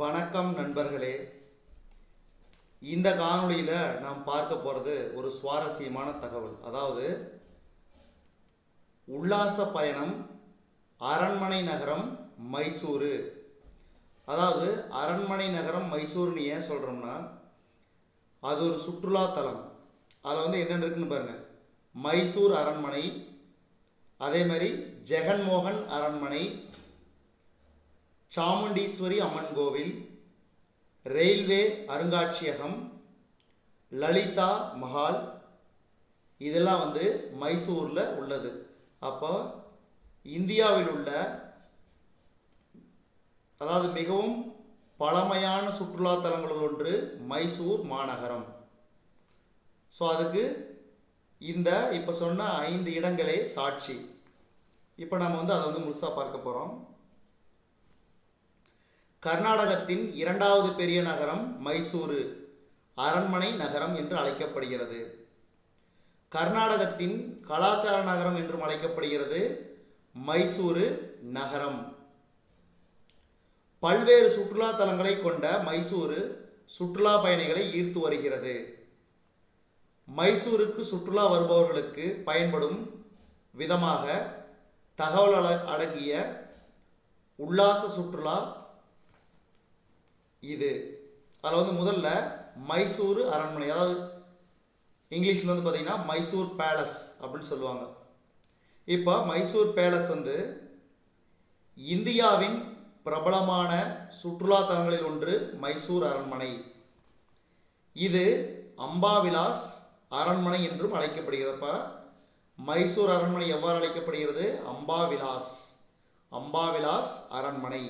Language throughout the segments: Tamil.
வணக்கம் நண்பர்களே. இந்த காணொளியில் நாம் பார்க்க போகிறது ஒரு சுவாரஸ்யமான தகவல். அதாவது உல்லாச பயணம் அரண்மனை நகரம் மைசூரு. அதாவது அரண்மனை நகரம் மைசூர்னு ஏன் சொல்கிறோம்னா அது ஒரு சுற்றுலாத்தலம் அதில் வந்து என்னென்ன இருக்குன்னு பாருங்கள் மைசூர் அரண்மனை அதே மாதிரி ஜெகன்மோகன் அரண்மனை சாமுண்டீஸ்வரி அம்மன் கோவில் ரயில்வே அருங்காட்சியகம் லலிதா மஹால் இதெல்லாம் வந்து மைசூரில் உள்ளது. அப்போ இந்தியாவில் உள்ள அதாவது மிகவும் பழமையான சுற்றுலாத்தலங்களில் ஒன்று மைசூர் மாநகரம். ஸோ அதுக்கு இந்த இப்போ சொன்ன ஐந்து இடங்களே சாட்சி. இப்போ நம்ம வந்து அதை வந்து முழுசாக பார்க்க போகிறோம் கர்நாடகத்தின் இரண்டாவது பெரிய நகரம் மைசூரு அரண்மனை நகரம் என்று அழைக்கப்படுகிறது. கர்நாடகத்தின் கலாச்சார நகரம் என்றும் அழைக்கப்படுகிறது மைசூரு நகரம். பல்வேறு சுற்றுலா தலங்களை கொண்ட மைசூரு சுற்றுலா பயணிகளை ஈர்த்து வருகிறது. மைசூருக்கு சுற்றுலா வருபவர்களுக்கு பயன்படும் விதமாக தகவல் அடங்கிய உல்லாச சுற்றுலா இது அதில் வந்து முதல்ல மைசூர் அரண்மனை அதாவது இங்கிலீஷில் வந்து பார்த்தீங்கன்னா மைசூர் பேலஸ் அப்படின்னு சொல்லுவாங்க. இப்போ மைசூர் பேலஸ் வந்து இந்தியாவின் பிரபலமான சுற்றுலா தலங்களில் ஒன்று மைசூர் அரண்மனை. இது அம்பாவிலாஸ் அரண்மனை என்றும் அழைக்கப்படுகிறது. அப்போ மைசூர் அரண்மனை எவ்வாறு அழைக்கப்படுகிறது? அம்பாவிலாஸ் அம்பாவிலாஸ் அரண்மனை.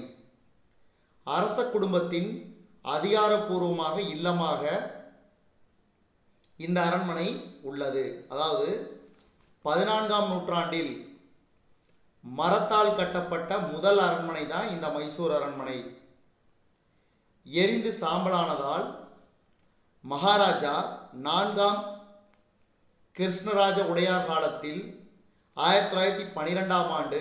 அரச குடும்பத்தின் அதிகாரப்பூர்வமாக இல்லமாக இந்த அரண்மனை உள்ளது. அதாவது பதினான்காம் நூற்றாண்டில் மரத்தால் கட்டப்பட்ட முதல் அரண்மனை தான் இந்த மைசூர் அரண்மனை. எரிந்து சாம்பலானதால் மகாராஜா நான்காம் கிருஷ்ணராஜ உடையார் காலத்தில் ஆயிரத்தி தொள்ளாயிரத்தி பன்னிரெண்டாம் ஆண்டு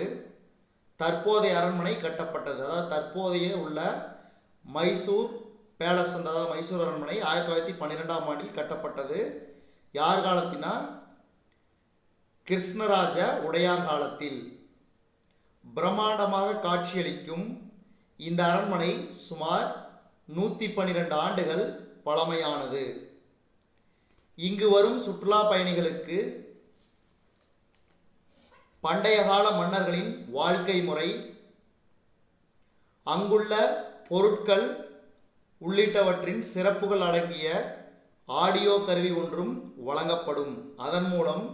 தற்போதைய அரண்மனை கட்டப்பட்டது. அதாவது தற்போதைய உள்ள மைசூர் பேலஸ் வந்து அதாவது மைசூர் அரண்மனை ஆயிரத்தி தொள்ளாயிரத்தி பன்னிரெண்டாம் ஆண்டில் கட்டப்பட்டது. யார் காலத்தினா? கிருஷ்ணராஜ உடையார் காலத்தில். பிரம்மாண்டமாக காட்சியளிக்கும் இந்த அரண்மனை சுமார் நூற்றி பன்னிரெண்டு ஆண்டுகள் பழமையானது. இங்கு வரும் சுற்றுலா பயணிகளுக்கு பண்டைய கால மன்னர்களின் வாழ்க்கை முறை அங்குள்ள பொருட்கள் உள்ளிட்டவற்றின் சிறப்புகள் அடங்கிய ஆடியோ கருவி ஒன்றும் வழங்கப்படும். அதன் மூலம்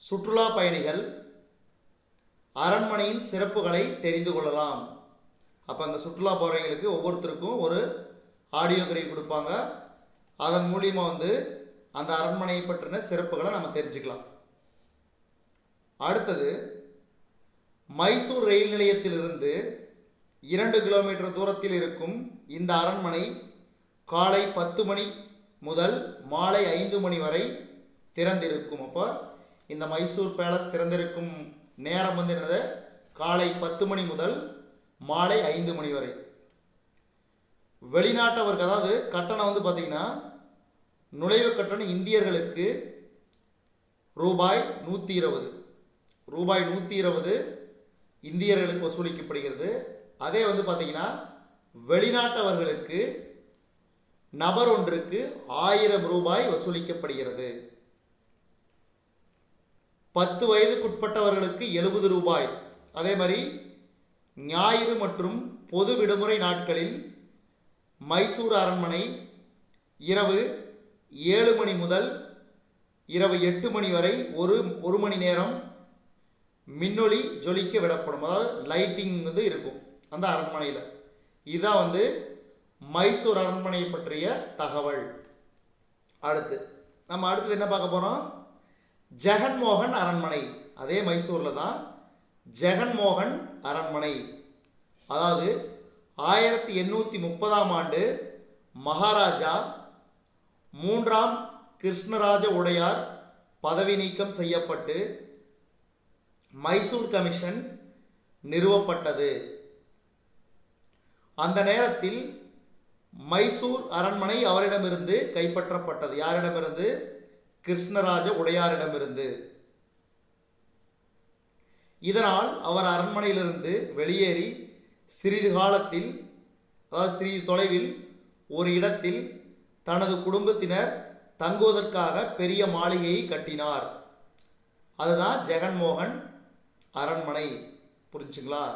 சுற்றுலா பயணிகள் அரண்மனையின் சிறப்புகளை தெரிந்து கொள்ளலாம். அப்போ அந்த சுற்றுலா போகிறவங்களுக்கு ஒவ்வொருத்தருக்கும் ஒரு ஆடியோ கருவி கொடுப்பாங்க. அதன் மூலியமாக வந்து அந்த அரண்மனையை பற்றின சிறப்புகளை நம்ம தெரிஞ்சுக்கலாம். அடுத்தது மைசூர் ரயில் நிலையத்திலிருந்து இரண்டு கிலோமீட்டர் தூரத்தில் இருக்கும் இந்த அரண்மனை காலை பத்து மணி முதல் மாலை ஐந்து மணி வரை திறந்திருக்கும். அப்போ இந்த மைசூர் பேலஸ் திறந்திருக்கும் நேரம் வந்து என்னது? காலை பத்து மணி முதல் மாலை ஐந்து மணி வரை. வெளிநாட்டவருக்கு அதாவது கட்டணம் வந்து பார்த்திங்கன்னா நுழைவு கட்டணம் இந்தியர்களுக்கு ரூபாய் நூற்றி இருபது. ரூபாய் நூற்றி இருபது இந்தியர்களுக்கு வசூலிக்கப்படுகிறது. அதே வந்து பார்த்திங்கன்னா வெளிநாட்டவர்களுக்கு நபர் ஒன்றுக்கு ஆயிரம் ரூபாய் வசூலிக்கப்படுகிறது. பத்து வயதுக்குட்பட்டவர்களுக்கு எழுபது ரூபாய். அதே மாதிரி ஞாயிறு மற்றும் பொது விடுமுறை நாட்களில் மைசூர் அரண்மனை இரவு ஏழு மணி முதல் இரவு எட்டு மணி வரை ஒரு ஒரு மணி நேரம் மின்னொளி ஜொலிக்க விடப்படும். அதாவது லைட்டிங் வந்து இருக்கும் அந்த அரண்மனையில். இதுதான் வந்து மைசூர் அரண்மனை பற்றிய தகவல். அடுத்து நம்ம அடுத்தது என்ன பார்க்க போகிறோம் ஜெகன்மோகன் அரண்மனை. அதே மைசூரில் தான் ஜெகன்மோகன் அரண்மனை. அதாவது ஆயிரத்தி எண்ணூற்றி முப்பதாம் ஆண்டு மகாராஜா மூன்றாம் கிருஷ்ணராஜ உடையார் பதவி நீக்கம் செய்யப்பட்டு மைசூர் கமிஷன் நிறுவப்பட்டது. அந்த நேரத்தில் மைசூர் அரண்மனை அவரிடமிருந்து கைப்பற்றப்பட்டது. யாரிடமிருந்து? கிருஷ்ணராஜ உடையாரிடமிருந்து. இதனால் அவர் அரண்மனையிலிருந்து வெளியேறி சிறிது காலத்தில் அதாவது சிறிது தொலைவில் ஒரு இடத்தில் தனது குடும்பத்தினர் தங்குவதற்காக பெரிய மாளிகையை கட்டினார். அதுதான் ஜெகன்மோகன் அரண்மனை புரிஞ்சுங்களா?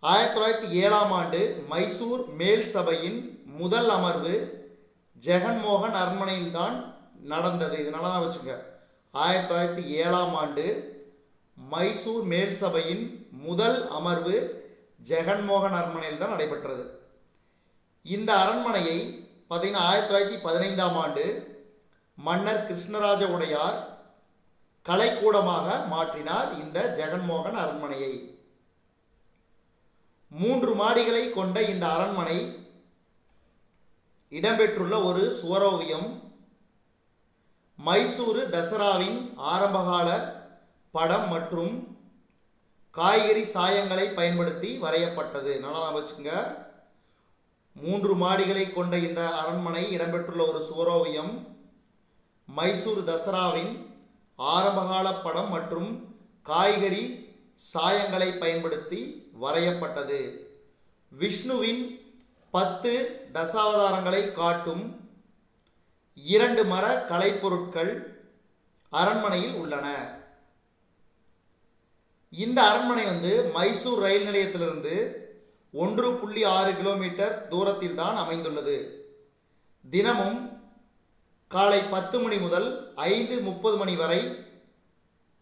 ஆயிரத்தி தொள்ளாயிரத்தி ஏழாம் ஆண்டு மைசூர் மேல் சபையின் முதல் அமர்வு ஜெகன்மோகன் அரண்மனையில்தான் நடந்தது. இதனால நான் வச்சுங்க. ஆயிரத்தி தொள்ளாயிரத்தி ஏழாம் ஆண்டு மைசூர் மேல் சபையின் முதல் அமர்வு ஜெகன்மோகன் அரண்மனையில் தான் நடைபெற்றது. இந்த அரண்மனையை பார்த்தீங்கன்னா ஆயிரத்தி தொள்ளாயிரத்தி பதினைந்தாம் ஆண்டு மன்னர் கிருஷ்ணராஜ உடையார் கலைக்கூடமாக மாற்றினார் இந்த ஜெகன்மோகன் அரண்மனையை. மூன்று மாடிகளை கொண்ட இந்த அரண்மனை இடம்பெற்றுள்ள ஒரு சுவரோவியம். மைசூரு தசராவின் ஆரம்பகால படம் மற்றும் காய்கறி சாயங்களை பயன்படுத்தி வரையப்பட்டது. நல்லா வச்சுங்க மூன்று மாடிகளை கொண்ட இந்த அரண்மனை இடம்பெற்றுள்ள ஒரு சுவரோவியம். மைசூர் தசராவின் ஆரம்பகால படம் மற்றும் காய்கறி சாயங்களை பயன்படுத்தி வரையப்பட்டது. விஷ்ணுவின் பத்து தசாவதாரங்களை காட்டும் இரண்டு மர கலைப்பொருட்கள் அரண்மனையில் உள்ளன. இந்த அரண்மனை வந்து மைசூர் ரயில் நிலையத்திலிருந்து ஒன்று புள்ளி ஆறு கிலோமீட்டர் தூரத்தில் தான் அமைந்துள்ளது. தினமும் காலை பத்து மணி முதல் ஐந்து முப்பது மணி வரை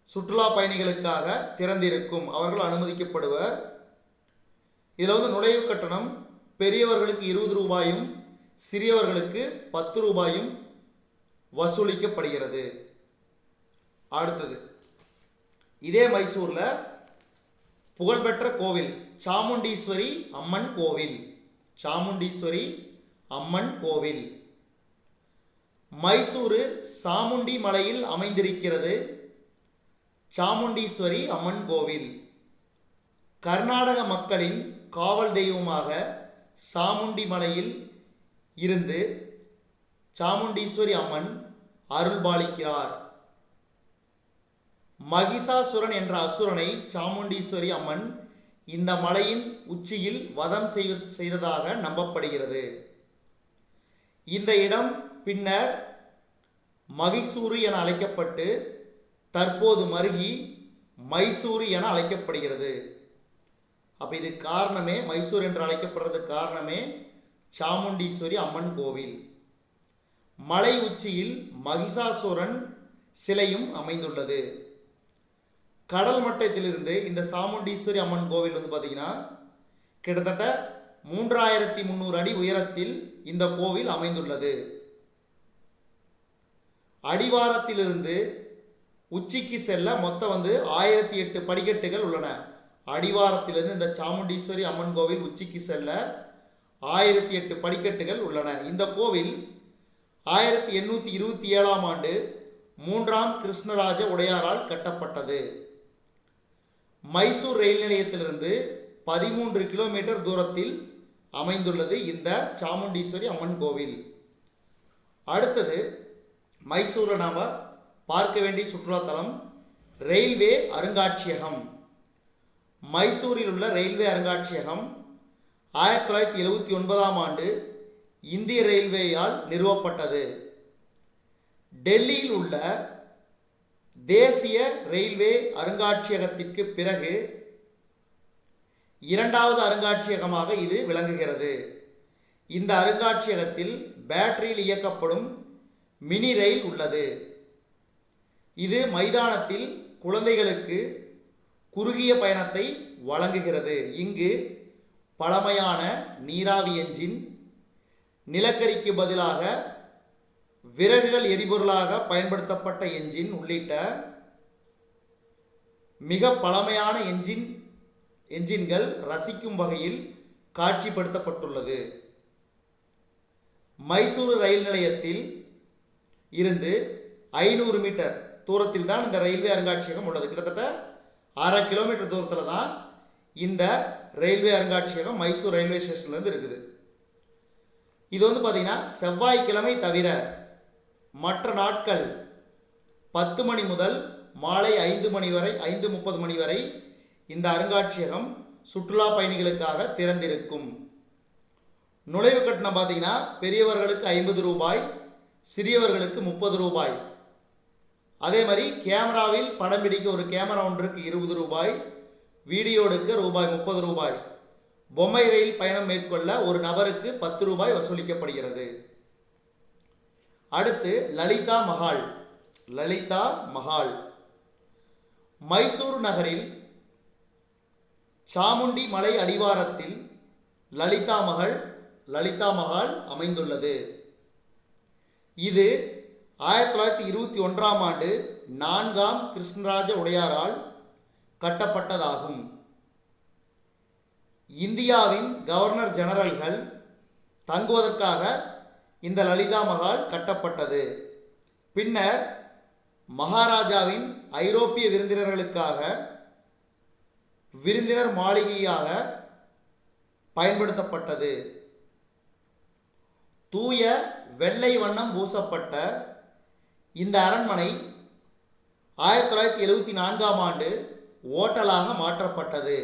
சுற்றுலா பயணிகளுக்காக திறந்திருக்கும். அவர்கள் அனுமதிக்கப்படுவர். இதில் வந்து நுழைவு கட்டணம் பெரியவர்களுக்கு இருபது ரூபாயும் சிறியவர்களுக்கு பத்து ரூபாயும் வசூலிக்கப்படுகிறது. அடுத்தது இதே மைசூரில் புகழ்பெற்ற கோவில் சாமுண்டீஸ்வரி அம்மன் கோவில். சாமுண்டீஸ்வரி அம்மன் கோவில். மைசூரு சாமுண்டி மலையில் அமைந்திருக்கிறது சாமுண்டீஸ்வரி அம்மன் கோவில். கர்நாடக மக்களின் காவல் தெய்வமாக சாமுண்டி மலையில் இருந்து சாமுண்டீஸ்வரி அம்மன் அருள்பாலிக்கிறார். மகிஷாசுரன் என்ற அசுரனை சாமுண்டீஸ்வரி அம்மன் இந்த மலையின் உச்சியில் வதம் செய்வ செய்ததாக நம்பப்படுகிறது. இந்த இடம் பின்னர் மகிசூரு என அழைக்கப்பட்டு தற்போது மருகி மைசூரு என அழைக்கப்படுகிறது. அப்போ இது காரணமே மைசூர் என்று அழைக்கப்படுறது காரணமே சாமுண்டீஸ்வரி அம்மன் கோவில். மலை உச்சியில் மகிஷாசுரன் சிலையும் அமைந்துள்ளது. கடல் மட்டத்திலிருந்து இந்த சாமுண்டீஸ்வரி அம்மன் கோவில் வந்து பார்த்தீங்கன்னா கிட்டத்தட்ட மூன்றாயிரத்தி முந்நூறு அடி உயரத்தில் இந்த கோவில் அமைந்துள்ளது. அடிவாரத்திலிருந்து உச்சிக்கு செல்ல மொத்தம் வந்து ஆயிரத்தி எட்டு படிக்கட்டுகள் உள்ளன. அடிவாரத்திலிருந்து இந்த சாமுண்டீஸ்வரி அம்மன் கோவில் உச்சிக்கு செல்ல ஆயிரத்தி எட்டு படிக்கட்டுகள் உள்ளன. இந்த கோவில் ஆயிரத்தி எண்ணூற்றி இருபத்தி ஏழாம் ஆண்டு மூன்றாம் கிருஷ்ணராஜ உடையாரால் கட்டப்பட்டது. மைசூர் ரயில் நிலையத்திலிருந்து பதிமூன்று கிலோமீட்டர் தூரத்தில் அமைந்துள்ளது இந்த சாமுண்டீஸ்வரி அம்மன் கோவில். அடுத்தது மைசூரில் நாம் பார்க்க வேண்டிய சுற்றுலாத்தலம் ரயில்வே அருங்காட்சியகம். மைசூரில் உள்ள ரயில்வே அருங்காட்சியகம் ஆயிரத்தி தொள்ளாயிரத்தி எழுபத்தி ஒன்பதாம் ஆண்டு இந்திய ரயில்வேயால் நிறுவப்பட்டது. டெல்லியில் உள்ள தேசிய ரயில்வே அருங்காட்சியகத்திற்கு பிறகு இரண்டாவது அருங்காட்சியகமாக இது விளங்குகிறது. இந்த அருங்காட்சியகத்தில் பேட்டரியில் இயக்கப்படும் மினி ரயில் உள்ளது. இது மைதானத்தில் குழந்தைகளுக்கு குறுகிய பயணத்தை வழங்குகிறது. இங்கு பழமையான நீராவி என்ஜின் நிலக்கரிக்கு பதிலாக விறகுகள் எரிபொருளாக பயன்படுத்தப்பட்ட என்ஜின் உள்ளிட்ட மிக பழமையான என்ஜின் என்ஜின்கள் ரசிக்கும் வகையில் காட்சிப்படுத்தப்பட்டுள்ளது. மைசூரு ரயில் நிலையத்தில் இருந்து ஐநூறு மீட்டர் தூரத்தில் தான் இந்த ரயில்வே அருங்காட்சியகம் உள்ளது. கிட்டத்தட்ட அரை கிலோமீட்டர் தூரத்தில் தான் இந்த ரயில்வே அருங்காட்சியகம் மைசூர் ரயில்வே ஸ்டேஷன்லேருந்து இருக்குது. இது வந்து பார்த்திங்கன்னா செவ்வாய்க்கிழமை தவிர மற்ற நாட்கள் பத்து மணி முதல் மாலை ஐந்து மணி வரை ஐந்து முப்பது மணி வரை இந்த அருங்காட்சியகம் சுற்றுலா பயணிகளுக்காக திறந்திருக்கும். நுழைவு கட்டணம் பார்த்தீங்கன்னா பெரியவர்களுக்கு ஐம்பது ரூபாய் சிறியவர்களுக்கு முப்பது ரூபாய். அதே மாதிரி கேமராவில் படம் பிடிக்க ஒரு கேமரா ஒன்றுக்கு இருபது ரூபாய் வீடியோ எடுக்க ரூபாய் முப்பது ரூபாய். பொம்மை ரயில் பயணம் மேற்கொள்ள ஒரு நபருக்கு பத்து ரூபாய் வசூலிக்கப்படுகிறது. அடுத்து லலிதா மஹால் லலிதா மஹால். மைசூர் நகரில் சாமுண்டி மலை அடிவாரத்தில் லலிதா மகள் லலிதா மஹால் அமைந்துள்ளது. இது ஆயிரத்தி தொள்ளாயிரத்தி இருபத்தி ஒன்றாம் ஆண்டு நான்காம் கிருஷ்ணராஜ உடையாரால் கட்டப்பட்டதாகும். இந்தியாவின் கவர்னர் ஜெனரல்கள் தங்குவதற்காக இந்த லலிதா மகால் கட்டப்பட்டது. பின்னர் மகாராஜாவின் ஐரோப்பிய விருந்தினர்களுக்காக விருந்தினர் மாளிகையாக பயன்படுத்தப்பட்டது. தூய வெள்ளை வண்ணம் பூசப்பட்ட இந்த அரண்மனை ஆயிரத்தி தொள்ளாயிரத்தி எழுபத்தி நான்காம் ஆண்டு ஓட்டலாக மாற்றப்பட்டது.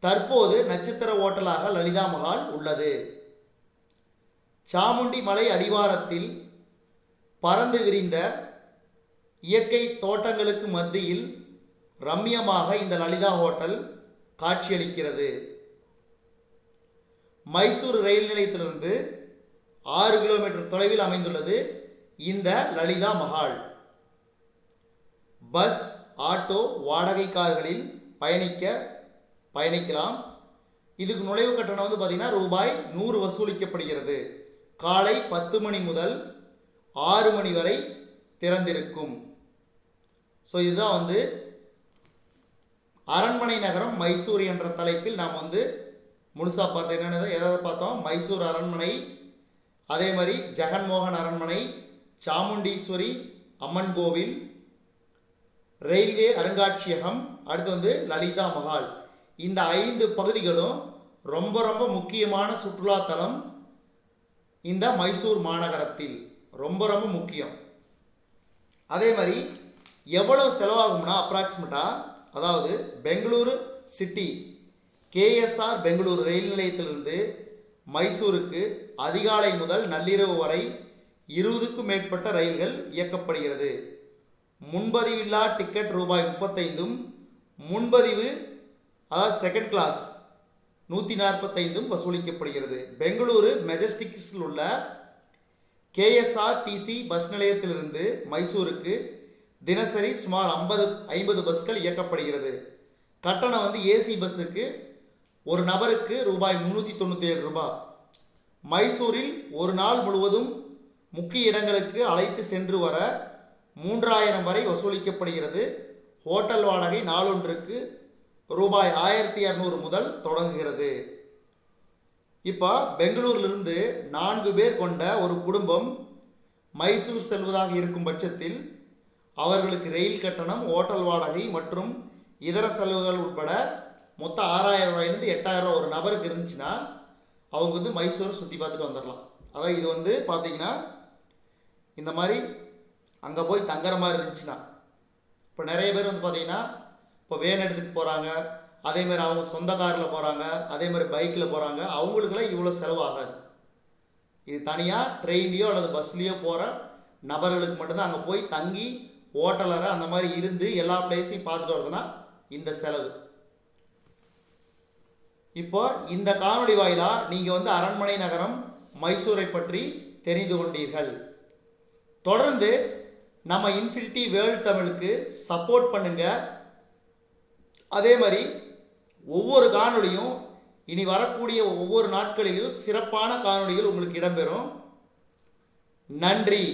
தற்போது நட்சத்திர ஓட்டலாக லலிதா மஹால் உள்ளது. சாமுண்டி மலை அடிவாரத்தில் பறந்து விரிந்த இயற்கை தோட்டங்களுக்கு மத்தியில் ரம்மியமாக இந்த லலிதா ஹோட்டல் காட்சியளிக்கிறது. மைசூர் ரயில் நிலையத்திலிருந்து ஆறு கிலோமீட்டர் தொலைவில் அமைந்துள்ளது இந்த லலிதா மஹால். பஸ் ஆட்டோ வாடகை கார்களில் பயணிக்க பயணிக்கலாம். இதுக்கு நுழைவு கட்டணம் வந்து பார்த்திங்கன்னா ரூபாய் நூறு வசூலிக்கப்படுகிறது. காலை பத்து மணி முதல் ஆறு மணி வரை திறந்திருக்கும். ஸோ இதுதான் வந்து அரண்மனை நகரம் மைசூர் என்ற தலைப்பில் நாம் வந்து முழுசாக பார்த்தோம் என்னென்னது? எதாவது பார்த்தோம்? மைசூர் அரண்மனை அதே மாதிரி ஜெகன்மோகன் அரண்மனை சாமுண்டீஸ்வரி அம்மன் கோவில் ரயில்வே அருங்காட்சியகம் அடுத்து வந்து லலிதா மஹால். இந்த ஐந்து பகுதிகளும் ரொம்ப ரொம்ப முக்கியமான சுற்றுலாத்தலம் இந்த மைசூர் மாநகரத்தில். ரொம்ப ரொம்ப முக்கியம். அதே மாதிரி எவ்வளவு செலவாகும்னா அப்ராக்சிமேட்டாக அதாவது பெங்களூரு சிட்டி கேஎஸ்ஆர் பெங்களூரு ரயில் நிலையத்திலிருந்து மைசூருக்கு அதிகாலை முதல் நள்ளிரவு வரை இருபதுக்கும் மேற்பட்ட ரயில்கள் இயக்கப்படுகிறது. முன்பதிவில்லா டிக்கெட் ரூபாய் முப்பத்தைந்தும் முன்பதிவு அதாவது செகண்ட் கிளாஸ் நூற்றி நாற்பத்தைந்தும் வசூலிக்கப்படுகிறது. பெங்களூரு மெஜஸ்டிக்ஸில் உள்ள கேஎஸ்ஆர்டிசி பஸ் நிலையத்திலிருந்து மைசூருக்கு தினசரி சுமார் ஐம்பது ஐம்பது பஸ்கள் இயக்கப்படுகிறது. கட்டணம் வந்து ஏசி பஸ்ஸுக்கு ஒரு நபருக்கு ரூபாய் முந்நூற்றி தொண்ணூற்றி ஏழு ரூபாய் மைசூரில் ஒரு நாள் முழுவதும் முக்கிய இடங்களுக்கு அழைத்து சென்று வர மூன்றாயிரம் வரை வசூலிக்கப்படுகிறது. ஹோட்டல் வாடகை நாளொன்றுக்கு ரூபாய் ஆயிரத்தி இரநூறு முதல் தொடங்குகிறது. இப்போ பெங்களூரிலிருந்து நான்கு பேர் கொண்ட ஒரு குடும்பம் மைசூர் செல்வதாக இருக்கும் பட்சத்தில் அவர்களுக்கு ரயில் கட்டணம் ஹோட்டல் வாடகை மற்றும் இதர செலவுகள் உட்பட மொத்தம் ஆறாயிரம் ரூபாயிலேருந்து எட்டாயிரம் ரூபா ஒரு நபருக்கு இருந்துச்சுன்னா அவங்க வந்து மைசூர் சுற்றி பார்த்துட்டு வந்துடலாம் அதாவது இது வந்து பார்த்தீங்கன்னா இந்த மாதிரி அங்கே போய் தங்குற மாதிரி இருந்துச்சுன்னா இப்போ நிறைய பேர் வந்து பார்த்தீங்கன்னா இப்போ வேன் எடுத்துகிட்டு போகிறாங்க அதேமாதிரி அவங்க சொந்த காரில் போகிறாங்க அதே மாதிரி பைக்கில் போகிறாங்க அவங்களுக்கெல்லாம் இவ்வளோ செலவு ஆகாது. இது தனியாக ட்ரெயின்லேயோ அல்லது பஸ்லேயோ போகிற நபர்களுக்கு மட்டும்தான் அங்கே போய் தங்கி ஓட்டலரை அந்த மாதிரி இருந்து எல்லா பிளேஸையும் பார்த்துட்டு வரதுன்னா இந்த செலவு. இப்போ இந்த காணொளி வாயிலாக நீங்கள் வந்து அரண்மனை நகரம் மைசூரை பற்றி தெரிந்து கொண்டீர்கள். தொடர்ந்து நம்ம இன்ஃபினிட்டி வேர்ல்ட் தமிழுக்கு சப்போர்ட் பண்ணுங்கள் அதே மாதிரி ஒவ்வொரு காணொளியும் இனி வரக்கூடிய ஒவ்வொரு நாட்களிலும் சிறப்பான காணொளிகள் உங்களுக்கு இடம்பெறும். நன்றி.